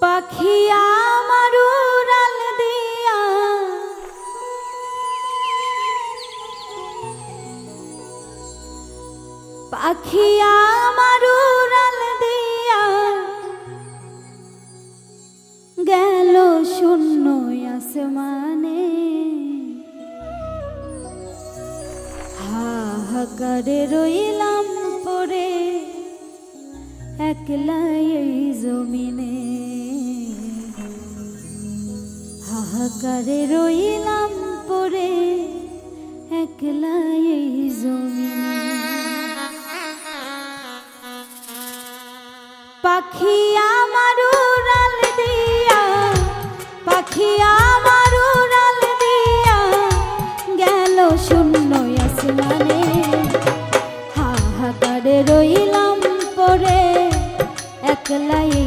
পাখি আমার উড়াল দিয়া। পাখি আমার উড়াল দিয়া। গেল শূন্য আসমানে। হাহাকারে রইলাম পরে, একলাই এই জমিনে। হাহাকারে রইলাম পরে একলাই এই জমিনে। পাখি আমার উড়াল দিয়া, পাখি আমার উড়াল দিয়া গেল শূন্য আসমানে। হাহাকারে রইলাম পরে একলাই এই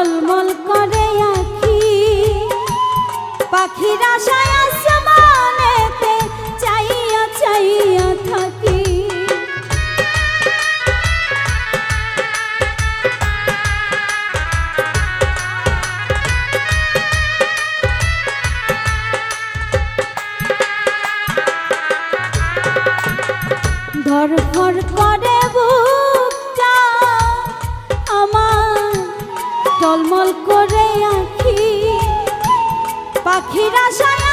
টলমল করে আখি। পাখিরা সায়া সমানেতে চাইয়া চাইয়া থাকি। পাখির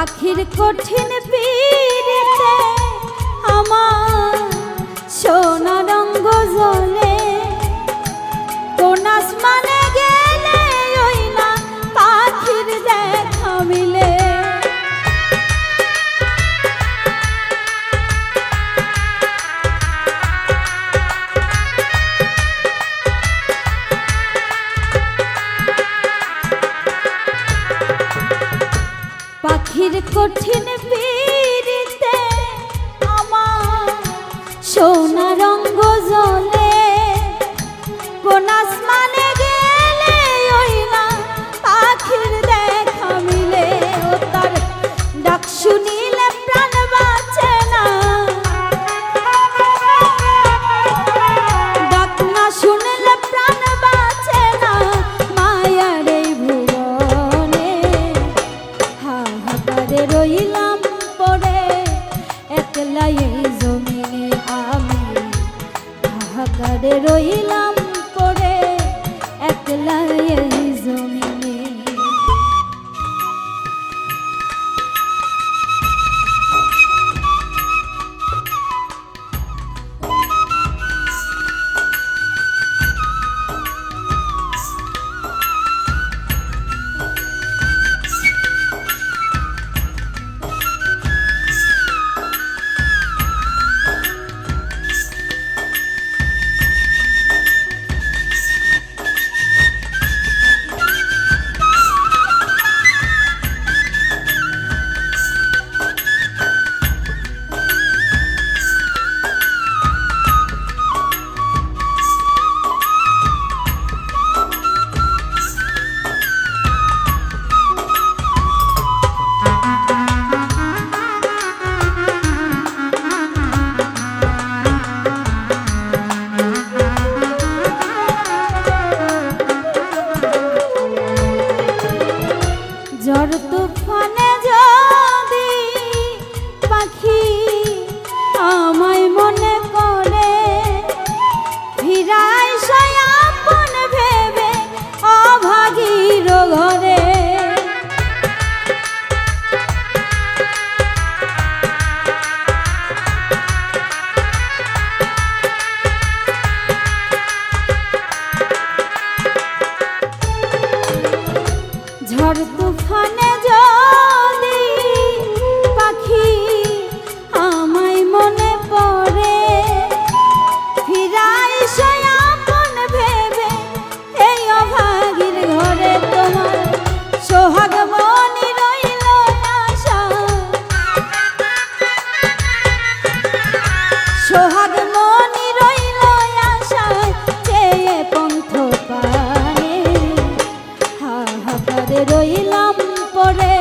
পাখির কঠিন পীড়িতে আমার কঠিন পীড়িতে আমার সোনা হাহাকারে রইলাম। রইলাম পরে।